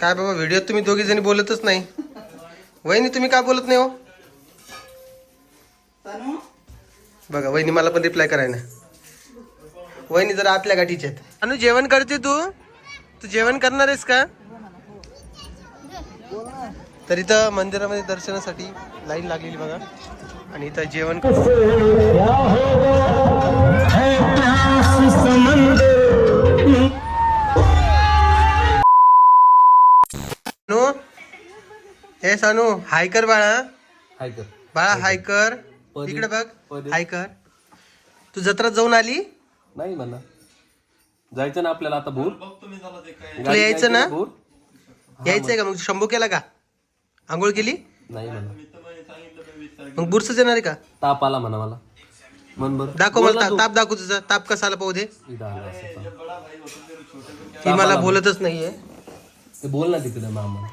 काय बाबा व्हिडिओत तुम्ही दोघी जणी बोलतच नाही. वहिनी तुम्ही काय बोलत नाही हो? बघा वहिनी मला पण रिप्लाय कराय ना. वहिनी जरा आपल्या गाठीचे आहेत. अनु जेवण करते तू? तू जेवण करणार आहेस का? तर इथं मंदिरामध्ये दर्शनासाठी लाईन लागलेली बघा. आणि इथं जेवण सानू सानू. हाय कर बाळा. हाय कर. बाळा हाय कर. पदे- इकडे बघ. पदे. हाय कर. तू जत्रात जाऊन आली? नाही म्हणा. जायचं ना आपल्याला आता भूर? तुला यायचं ना? भूर? यायचंय का मग? शंभू केला का? आंघोळ केली? नाही म्हणा. मग बुरसच येणार आहे का? ताप आला म्हणा मला. मन बर. दाखव मला ता- ताप दाखव तुझा. ताप कसा आला पाहू दे. इथं आला असं ताप. ती मला बोलतच नाहीये. ते बोल ना तिकडे मामा.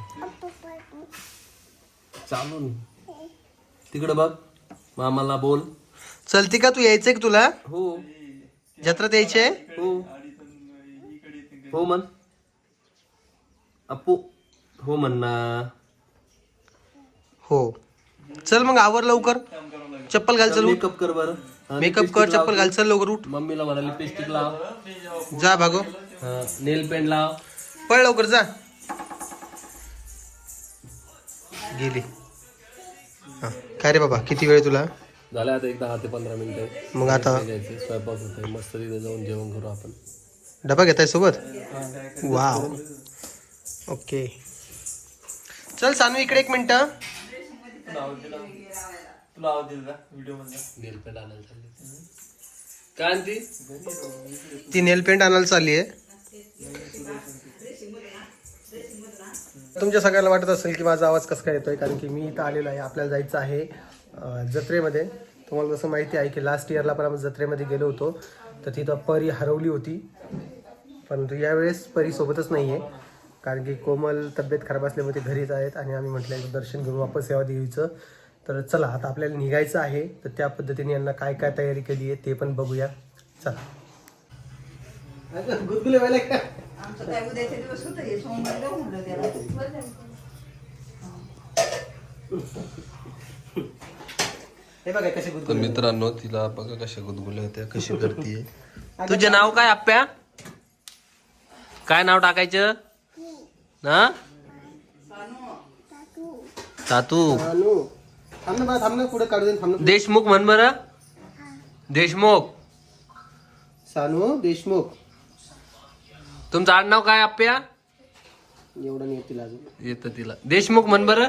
चालू ना तिकडे बघ मामाला बोल. चलती का तू यायचंय का तुला? हो. जत्रात यायचंय? हो. हो म्हण. अप्पू. हो म्हण ना. हो. चल मग आवर लवकर. चप्पल घाल चल मेकअप कर बरं. हा, मेकअप lipstick कर लाव. चप्पल घाल चल लवकर उठ. मम्मीला म्हणा लिपस्टिक लाव. जा भागो. नेल पेंट लाव. पळ लवकर जा. गेली. हा. काय रे बाबा किती वेळ तुला? झालं आता एक दहा ते पंधरा मिनिटं. मग आता? जायचं स्वयंपाक होतोय मस्त तिथे जाऊन जेवण करू आपण. डबा घेताय सोबत? वाव. ओके. चल सानू इकडे एक मिनिट. नेल पेंट आणायला चालली. काय आणती? ती नेल पेंट आणायला चालली आहे. तुमच्या सगळ्यांना वाटत असेल की माझा आवाज कसा काय येतोय? कारण की मी इथं आलेलो आहे आपल्याला जायचं आहे जत्रेमध्ये. तुम्हाला जसं माहिती आहे की लास्ट इयरला पण आपण जत्रेमध्ये गेलो होतो. तर तिथं परी हरवली होती. परंतु यावेळेस परी सोबतच नाही आहे कारण की कोमल तब्येत खराब असल्यामुळे ते घरीच आहेत आणि आम्ही म्हटलं एकदा दर्शन घेऊन वापस सेवा देवीचं. तर चला आता आपल्याला निघायचं आहे. तर त्या पद्धतीने यांना काय काय तयारी केली आहे ते पण बघूया. चला. गुदगुले व्हायला आमचं काय उद्याचे दिवस होतं हे सोमवारी जाऊ म्हणलं त्याला. हे बघा कसे तर गुदगुले मित्रांनो तिला बघा कशा गुदगुल्या होत्या कशी करते तुझे नाव काय आप्या काय नाव टाकायचं? ना तातू. हो. थांब ना बा, थांब ना पुढे काढू दे थांब ना देशमुख म्हण बर. देशमुख. सानू देशमुख. तुमचं आडनाव काय आप्या एवढं नाही तिला अजून. येतं तिला. देशमुख म्हण बर.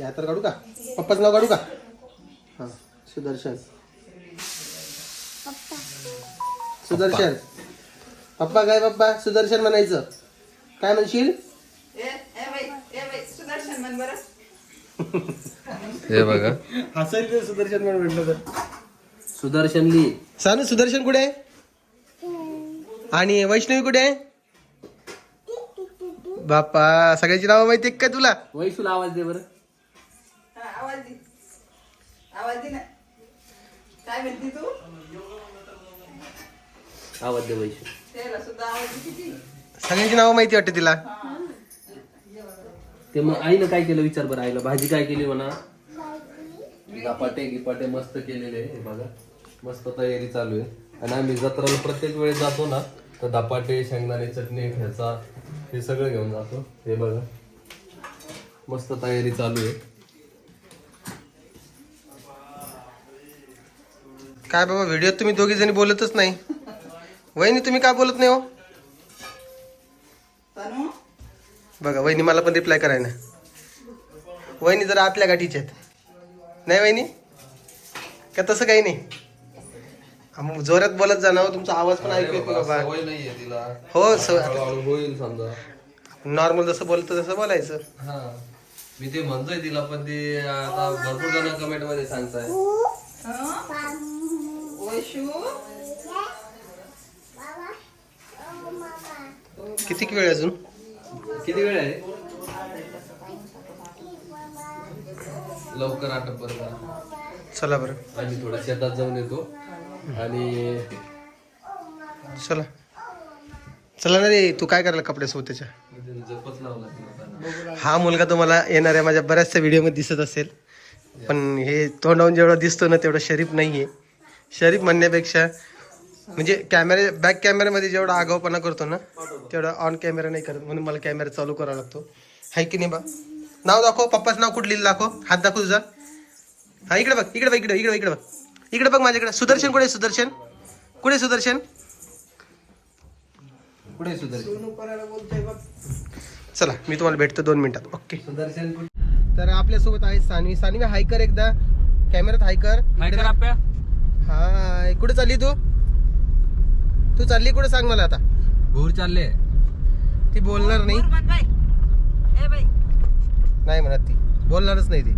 या तर काढू का? पप्पाचं नाव काढू का? हा सुदर्शन. सुदर्शन. पप्पा काय पप्पा? सुदर्शन म्हणायचं. काय म्हणशील? ए ए बाई ए बाई सुदर्शन म्हण बरं. हे बघा. सुदर्शन म्हणून म्हटलं तर. सुदर्शन ली. सानू सुदर्शन कुठे आहे? आणि वैष्णवी कुठे आहे? बाप्पा सगळ्याची नावं माहिती आहे का तुला? वैशूला आवाज दे बरं. हा, आवाज दे. आवाज दे ना. काय म्हणते तू? आवाज दे वैशू. त्याला सुद्धा आवाज दे किती? सगळ्यांची नावं माहिती वाटते तिला. ते मग आईनं काय केलं विचार बरं आईला. भाजी काय केली म्हणा? धपाटे गिपाटे मस्त केलेले हे बघा. मस्त तयारी चालू आहे. आणि आम्ही जत्राला प्रत्येक वेळेस जातो ना तर धपाटे शेंगदाणे चटणी ठेचा हे सगळं घेऊन जातो. हे बघा. मस्त तयारी चालू आहे. काय बाबा व्हिडिओत तुम्ही दोघी जणी बोलतच नाही. वहिनी तुम्ही काय बोलत नाही हो? तनु? बघा वहिनी मला पण रिप्लाय कराय ना वहिनी जरा आतल्या गाठीचे आहेत. नाही वहिनी? का तसं काही नाही? मग जोरात बोलत जाणं हो, तुमचा आवाज पण ऐकू येतो बाबा सवय नाहीये तिला. हो स हळूहळू होईल समजा. नॉर्मल जसं बोलतो तसं बोलायचं. हा. मी ते म्हणतोय तिला पण ते आता भरपूर जण कमेंटमध्ये सांगताय. हं? किती वेळ अजून? किती वेळ आहे? लवकर आटप बरोबर चला बरं. आम्ही थोडं शेतात जाऊन येतो. आणि चला. चला ना रे तू काय करायला कपडे त्याच्या? जपच लावला आता. हा मुलगा तुम्हाला येणाऱ्या माझ्या बऱ्याचशा व्हिडिओमध्ये दिसत असेल. पण हे तोंडावून जेवढा दिसतो ना तेवढा शरीफ नाही आहे शरीफ म्हणण्यापेक्षा म्हणजे कॅमेरे बॅक कॅमेऱ्यामध्ये जेवढा आगाऊपणा करतो ना तेवढा ऑन कॅमेरा नाही करत. म्हणून मला कॅमेरा चालू करावा लागतो. हाय की नाही बा? नाव दाखव पप्पाच नाव कुठं लिहिलं दाखव. हात दाखव तुझा. हा इकडे बघ इकडे बघ इकडे इकडे इकडे बघ. इकडे बघ माझ्याकडे. सुदर्शन कुठे आहे? सुदर्शन? कुठे आहे सुदर्शन? कुठे सुदर्शन? चला मी तुम्हाला भेटतो दोन मिनिटात. ओके. सुदर्शन कुठे? तर आपल्यासोबत आहे सानवी. सानवी हाय कर एकदा. कॅमेऱ्यात हाय कर. हाय कुठे चालली तू? तू चालली कुठे सांग मला आता? भूर चालले. ती बोलणार नाही. नाही म्हणत ती. बोलणारच नाही ती.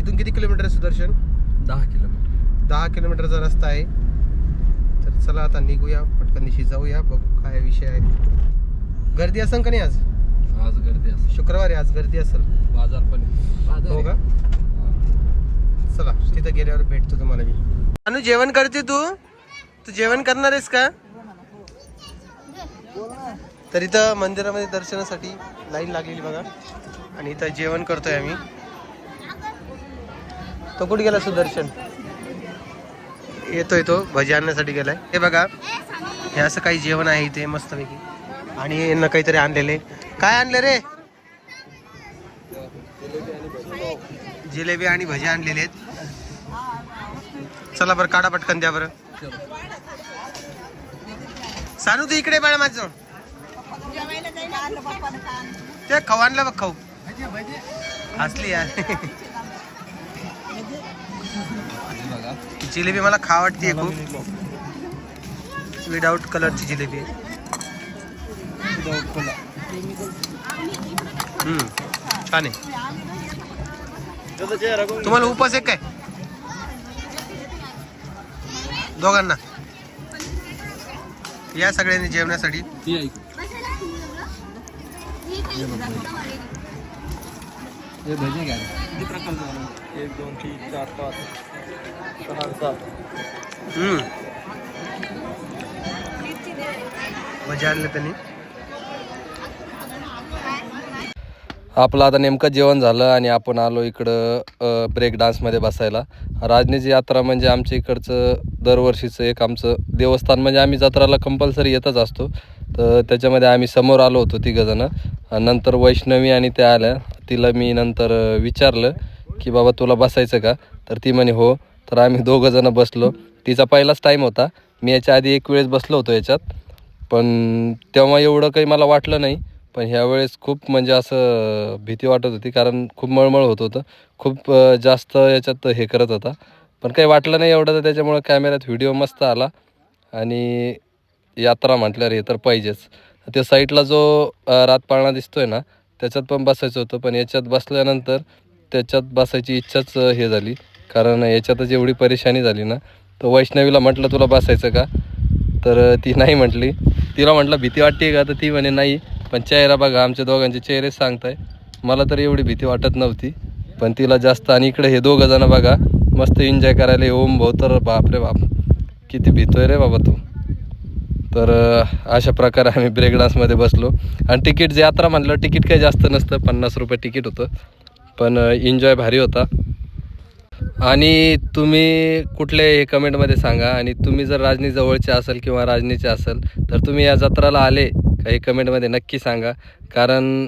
इथून किती किलोमीटर आहे सुदर्शन? दहा किलोमीटर. दहा किलोमीटरचा रस्ता आहे. तर चला आता निघूया पटकन दिशी जाऊया बघू काय विषय आहे. गर्दी असेल का नाही आज? आज गर्दी असं शुक्रवार आहे आज गर्दी असेल. बाजार पण. हो का? चला तिथं गेल्यावर भेटतो तुम्हाला मी. अनु जेवण करते तू? तू जेवण करणार आहेस का? तर इथं मंदिरामध्ये दर्शनासाठी लाईन लागलेली बघा. आणि इथं जेवण करतोय आम्ही. तो कुठे गेला सुदर्शन? येतोय तो भजी आणण्यासाठी गेलाय. हे बघा हे असं काही जेवण आहे इथे मस्तपैकी. आणि यांना काहीतरी आणलेले. काय आणले रे? जिलेबी आणि भजी आणलेले आहेत. चला बरं काढा पटकन द्या बरं. सानू तू इकडे बाळा माझं. ते खाऊ आणलं बघ खाऊ. हसली यार. जिलेबी मला खा वाटते खूप. विदाऊट कलरची जिलेबी. छान आहे. तुम्हाला उपास आहे काय? दोघांना. या सगळ्यांनी जेवण्यासाठी. हे भजी घ्या हम्म. मजा आणलं त्यांनी? आपलं आता नेमकं जेवण झालं आणि आपण आलो इकडं ब्रेक डान्समध्ये बसायला. राजनीची यात्रा म्हणजे आमच्या इकडचं दरवर्षीचं एक आमचं देवस्थान. म्हणजे आम्ही जत्राला कंपल्सरी येतच असतो. तर त्याच्यामध्ये आम्ही समोर आलो होतो तिघंजणं नंतर वैष्णवी आणि त्या आल्या. तिला मी नंतर विचारलं की बाबा तुला बसायचं का? तर ती म्हणे हो. तर आम्ही दोघंजणं बसलो. तिचा पहिलाच टाईम होता. मी याच्या आधी एक वेळेस बसलो होतो याच्यात. पण तेव्हा एवढं काही मला वाटलं नाही. पण ह्यावेळेस खूप म्हणजे असं भीती वाटत होती. कारण खूप मळमळ होत होतं. खूप जास्त याच्यात हे करत होता. पण काही वाटलं नाही एवढं. तर त्याच्यामुळं कॅमेऱ्यात व्हिडिओ मस्त आला. आणि यात्रा म्हटल्यावर हे तर पाहिजेच. त्या साईडला जो अं, दिसतो दिसतोय ना त्याच्यात पण बसायचं होतं. पण याच्यात बसल्यानंतर त्याच्यात बसायची इच्छाच हे झाली. कारण याच्यातच एवढी परेशानी झाली ना तर वैष्णवीला म्हटलं तुला बसायचं का? तर ती नाही म्हटली. तिला म्हटलं भीती वाटते का? तर ती म्हणे नाही. पण चेहरा बघा आमच्या दोघांचे चेहरे सांगताय. मला तर एवढी भीती वाटत नव्हती. पण तिला जास्त आणि इकडे हे दोघं जण बघा मस्त एन्जॉय करायला ओम भाऊ तर बापरे बाप. किती भीतोय रे बाबा तू. तर अशा प्रकारे आम्ही ब्रेक डान्समध्ये बसलो. आणि तिकीट जे यात्रा म्हणलं तिकीट काही जास्त नसतं पन्नास रुपये तिकीट होतं. पण एन्जॉय भारी होता. आणि तुम्ही कुठले हे कमेंटमध्ये सांगा. आणि तुम्ही जर राजनी जवळचे असाल किंवा राजनीचे असाल तर तुम्ही या जत्राला आले का हे कमेंटमध्ये नक्की सांगा. कारण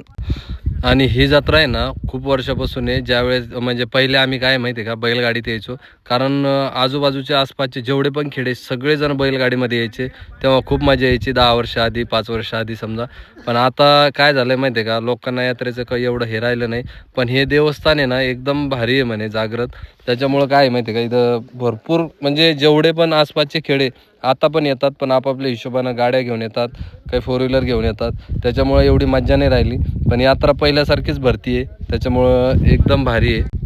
आणि ही जत्रा आहे ना खूप वर्षापासून आहे. ज्यावेळेस म्हणजे पहिले आम्ही काय माहिती आहे का बैलगाडीत यायचो. कारण आजूबाजूच्या आसपासचे जेवढे पण खेडे सगळेजण बैलगाडीमध्ये यायचे. तेव्हा खूप मजा यायची दहा वर्ष आधी पाच वर्ष आधी समजा. पण आता काय झालं आहे माहिती आहे का लोकांना यात्रेचं काही एवढं हे राहिलं नाही. पण हे देवस्थान आहे ना एकदम भारी आहे म्हणे जागृत. त्याच्यामुळं काय आहे माहिती आहे का? इथं भरपूर म्हणजे जेवढे पण आसपासचे खेडे आता पण येतात पण आपापल्या हिशोबानं गाड्या घेऊन येतात काही फोर व्हीलर घेऊन येतात. त्याच्यामुळं एवढी मज्जा नाही राहिली. पण यात्रा पहिल्यासारखीच भरती आहे त्याच्यामुळं एकदम भारी आहे.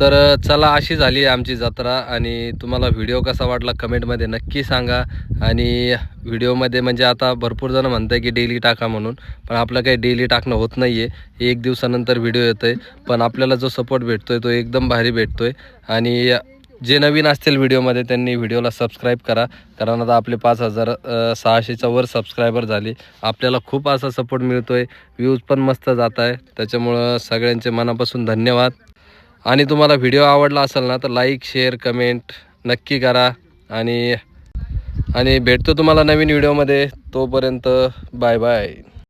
तर चला अशी झाली आहे आमची जत्रा आणि तुम्हाला व्हिडिओ कसा वाटला कमेंटमध्ये नक्की सांगा. आणि व्हिडिओमध्ये म्हणजे आता भरपूर जण म्हणत आहे की डेली टाका म्हणून पण आपलं काही डेली टाकणं होत नाही आहे एक दिवसानंतर व्हिडिओ येतो आहे पण आपल्याला जो सपोर्ट भेटतो आहे तो एकदम भारी भेटतो आहे आणि जे नवीन असतील व्हिडिओमध्ये त्यांनी व्हिडिओला सबस्क्राईब करा कारण आता आपले पाच हजार सहाशेच्या वर सबस्क्रायबर झाले. आपल्याला खूप असा सपोर्ट मिळतो आहे व्ह्यूज पण मस्त जात आहे त्याच्यामुळं सगळ्यांचे मनापासून धन्यवाद. आणि तुम्हाला व्हिडिओ आवडला असेल ना तर लाईक शेअर कमेंट नक्की करा. आणि आणि भेटतो तुम्हाला नवीन व्हिडिओमध्ये तोपर्यंत बाय बाय